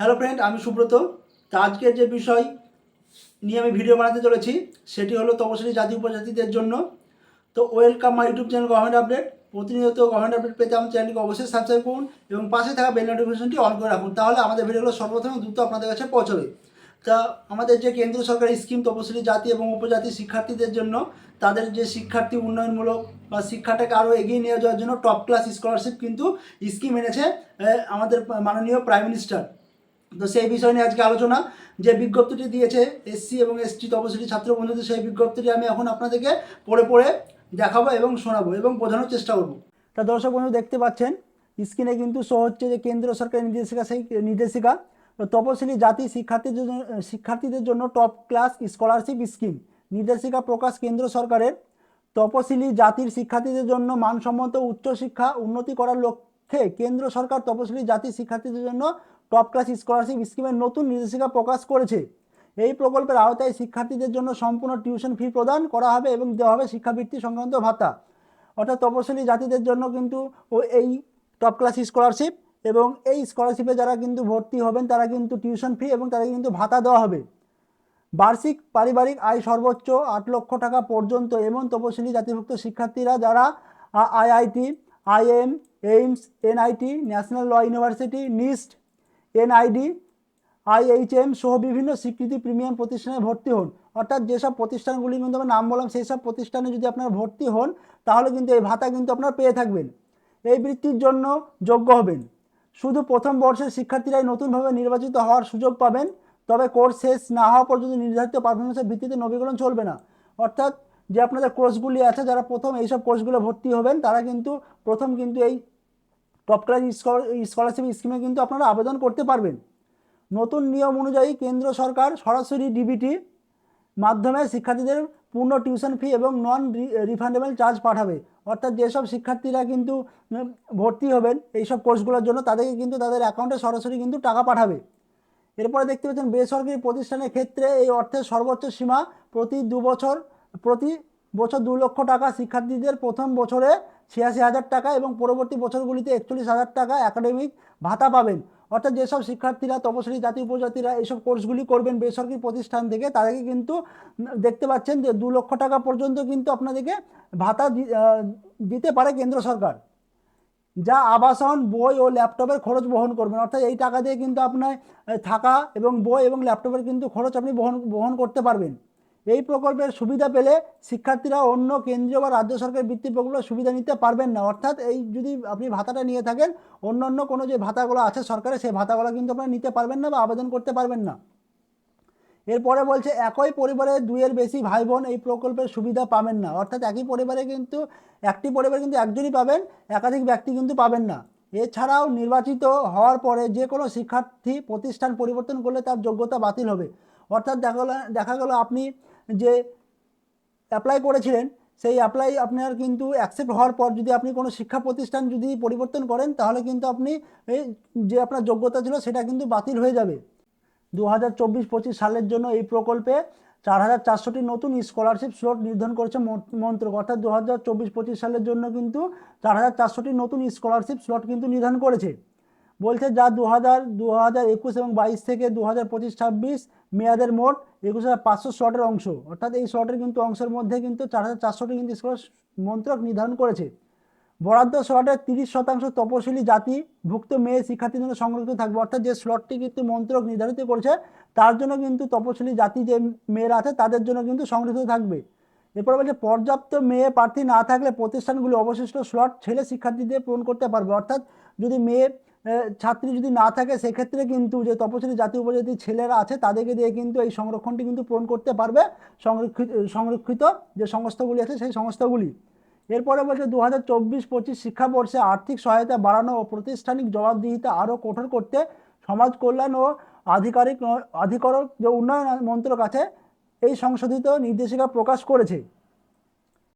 Hello friend আমি সুব্রত। তো আজকের যে বিষয় নিয়ে আমি ভিডিও বানাতে চলেছি, সেটি হলো তপশিলি জাতি উপজাতিদের জন্য। তো welcome my YouTube channel government update প্রতিনিয়ত গভর্নমেন্ট আপডেট পেতে আমার চ্যানেলকে অবশ্যই সাবস্ক্রাইব করুন এবং পাশে থাকা বেল নোটিফিকেশনটি অন করে রাখুন। তাহলে আমাদের ভিডিওগুলো সর্বপ্রথম দ্রুত আপনাদের কাছে পৌঁছবে। তা আমাদের যে কেন্দ্র সরকারি স্কিম তপশিলি জাতি এবং উপজাতি শিক্ষার্থীদের জন্য, তাদের যে শিক্ষার্থী উন্নয়নমূলক বা শিক্ষাটাকে আরও এগিয়ে নিয়ে যাওয়ার জন্য টপ ক্লাস স্কলারশিপ কিন্তু স্কিম এনেছে আমাদের মাননীয় প্রাইম মিনিস্টার তো সেই বিষয় নিয়ে আজকে আলোচনা। যে বিজ্ঞপ্তিটি দিয়েছে এসসি এবং এসটি তপশিলি ছাত্র বন্ধুদের, সেই বিজ্ঞপ্তিটি আমি এখন আপনাদেরকে পড়ে পড়ে দেখাবো এবং শোনাবো এবং বোঝানোর চেষ্টা করব। তা দর্শক বন্ধু দেখতে পাচ্ছেন স্ক্রিনে কিন্তু শো হচ্ছে যে কেন্দ্র সরকারের নির্দেশিকা সেই নির্দেশিকা। তপশিলি জাতি শিক্ষার্থীদের জন্য শিক্ষার্থীদের জন্য টপ ক্লাস স্কলারশিপ স্কিম নির্দেশিকা প্রকাশ কেন্দ্র সরকারের। তপশিলি জাতির শিক্ষার্থীদের জন্য মানসম্মত উচ্চশিক্ষা উন্নতি করার লক্ষ্যে কেন্দ্র সরকার তপশিলি জাতির শিক্ষার্থীদের জন্য টপ ক্লাস স্কলারশিপ স্কিমের নতুন নির্দেশিকা প্রকাশ করেছে। এই প্রকল্পের আওতায় শিক্ষার্থীদের জন্য সম্পূর্ণ টিউশন ফি প্রদান করা হবে এবং দেওয়া হবে শিক্ষাবৃত্তি সংক্রান্ত ভাতা। অর্থাৎ তপশিলি জাতিদের জন্য কিন্তু ও এই টপ ক্লাস স্কলারশিপ এবং এই স্কলারশিপে যারা কিন্তু ভর্তি হবেন, তারা কিন্তু টিউশন ফি এবং তারা কিন্তু ভাতা দেওয়া হবে। বার্ষিক পারিবারিক আয় সর্বোচ্চ আট লক্ষ টাকা পর্যন্ত এমন তপশিলি জাতিভুক্ত শিক্ষার্থীরা যারা IIT, IIM, AIIMS, NIT, national law university, NIST NID IHM সহ বিভিন্ন স্বীকৃতি প্রিমিয়াম প্রতিষ্ঠানে ভর্তি হন। অর্থাৎ যেসব প্রতিষ্ঠানগুলি কিন্তু আমরা নাম বললাম, সেই সব প্রতিষ্ঠানে যদি আপনারা ভর্তি হন, তাহলে কিন্তু এই ভাতা কিন্তু আপনারা পেয়ে থাকবেন। এই বৃত্তির জন্য যোগ্য হবেন। শুধু প্রথম বর্ষের শিক্ষার্থীরাই নতুনভাবে নির্বাচিত হওয়ার সুযোগ পাবেন, তবে কোর্স শেষ না হওয়া পর্যন্ত নির্ধারিত পারফরমেন্সের ভিত্তিতে নবীকরণ চলবে না। অর্থাৎ যে আপনাদের কোর্সগুলি আছে, যারা প্রথম এইসব কোর্সগুলো ভর্তি হবেন, তারা কিন্তু প্রথম কিন্তু এই টপ ক্লাস স্কলারশিপ স্কিমে কিন্তু আপনারা আবেদন করতে পারবেন। নতুন নিয়ম অনুযায়ী কেন্দ্র সরকার সরাসরি ডিবিটি মাধ্যমে শিক্ষার্থীদের পূর্ণ টিউশন ফি এবং নন রিফান্ডেবল চার্জ পাঠাবে। অর্থাৎ যেসব শিক্ষার্থীরা কিন্তু ভর্তি হবেন, এইসব কোর্সগুলোর জন্য তাদেরকে কিন্তু তাদের অ্যাকাউন্টে সরাসরি কিন্তু টাকা পাঠাবে। এরপরে দেখতে পাচ্ছেন, বেসরকারি প্রতিষ্ঠানের ক্ষেত্রে এই অর্থের সর্বোচ্চ সীমা প্রতি দু বছর প্রতি বছর দু লক্ষ টাকা শিক্ষার্থীদের প্রথম বছরে ছিয়াশি হাজার টাকা এবং পরবর্তী বছরগুলিতে একচল্লিশ হাজার টাকা একাডেমিক ভাতা পাবেন। অর্থাৎ যেসব শিক্ষার্থীরা, তপশিলি জাতি, উপজাতিরা এইসব কোর্সগুলি করবেন বেসরকারি প্রতিষ্ঠান থেকে তাদেরকে কিন্তু দেখতে পাচ্ছেন যে দু লক্ষ টাকা পর্যন্ত কিন্তু আপনাদেরকে ভাতা দিতে পারে কেন্দ্র সরকার। যা আবাসন, বই ও ল্যাপটপের খরচ বহন করবেন। অর্থাৎ এই টাকা দিয়ে কিন্তু আপনার থাকা এবং বই এবং ল্যাপটপের কিন্তু খরচ আপনি বহন বহন করতে পারবেন। এই প্রকল্পের সুবিধা পেলে শিক্ষার্থীরা অন্য কেন্দ্রীয় বা রাজ্য সরকারের বৃত্তি প্রকল্পের সুবিধা নিতে পারবেন না। অর্থাৎ এই যদি আপনি ভাতাটা নিয়ে থাকেন অন্য অন্য কোনো যে ভাতাগুলো আছে সরকারের, সেই ভাতাগুলো কিন্তু আপনারা নিতে পারবেন না বা আবেদন করতে পারবেন না। এরপরে বলছে, একই পরিবারে দুইয়ের বেশি ভাই বোন এই প্রকল্পের সুবিধা পাবেন না। অর্থাৎ একই পরিবারে কিন্তু, একটি পরিবারে কিন্তু একজনই পাবেন, একাধিক ব্যক্তি কিন্তু পাবেন না। এছাড়াও নির্বাচিত হওয়ার পরে যে কোনো শিক্ষার্থী প্রতিষ্ঠান পরিবর্তন করলে তার যোগ্যতা বাতিল হবে। অর্থাৎ দেখা গেলো দেখা গেলো আপনি যে অ্যাপ্লাই করেছিলেন, সেই অ্যাপ্লাই আপনার কিন্তু অ্যাকসেপ্ট হওয়ার পর যদি আপনি কোনো শিক্ষা প্রতিষ্ঠান যদি পরিবর্তন করেন, তাহলে কিন্তু আপনি যে আপনার যোগ্যতা ছিল, সেটা কিন্তু বাতিল হয়ে যাবে। দু হাজার চব্বিশ পঁচিশ সালের জন্য এই প্রকল্পে চার হাজার চারশোটি নতুন স্কলারশিপ স্লট নির্ধারণ করেছে মন- মন্ত্রক। অর্থাৎ দু হাজার চব্বিশ পঁচিশ সালের জন্য কিন্তু চার হাজার চারশোটি নতুন স্কলারশিপ স্লট কিন্তু নির্ধারণ করেছে। বলছে যা দু হাজার দু হাজার একুশ এবং বাইশ থেকে দু হাজার পঁচিশ, ছাব্বিশ মেয়াদের মোট একুশ হাজার পাঁচশো স্লটের অংশ। অর্থাৎ এই শটের কিন্তু অংশের মধ্যে কিন্তু চার হাজার চারশোটি কিন্তু স্কলার মন্ত্রক নির্ধারণ করেছে। বরাদ্দ স্লটের তিরিশ শতাংশ তপশিলি জাতি ভুক্ত মেয়ে শিক্ষার্থীর জন্য সংরক্ষিত থাকবে। অর্থাৎ যে স্লটটি কিন্তু মন্ত্রক নির্ধারিত করেছে, তার জন্য কিন্তু তপশিলি জাতি যে মেয়েরা আছে, তাদের জন্য কিন্তু সংরক্ষিত থাকবে। এরপর বলছে, পর্যাপ্ত মেয়ে প্রার্থী না থাকলে প্রতিষ্ঠানগুলি অবশিষ্ট স্লট ছেলে শিক্ষার্থীদের পূরণ করতে পারবে। অর্থাৎ যদি মেয়ে ছাত্রী যদি না থাকে, সেক্ষেত্রে কিন্তু যে তপশিলি জাতি উপজাতি ছেলেরা আছে, তাদেরকে দিয়ে কিন্তু এই সংরক্ষণটি কিন্তু পূরণ করতে পারবে, সংরক্ষিত সংরক্ষিত যে সংস্থাগুলি আছে, সেই সংস্থাগুলি। এরপরে বলছে দু হাজার চব্বিশ, পঁচিশ শিক্ষাবর্ষে আর্থিক সহায়তা বাড়ানো ও প্রাতিষ্ঠানিক জবাবদিহিতা আরও কঠোর করতে সমাজ কল্যাণ ও আধিকারিক, আধিকারক যে উন্নয়ন মন্ত্রক আছে, এই সংশোধিত নির্দেশিকা প্রকাশ করেছে।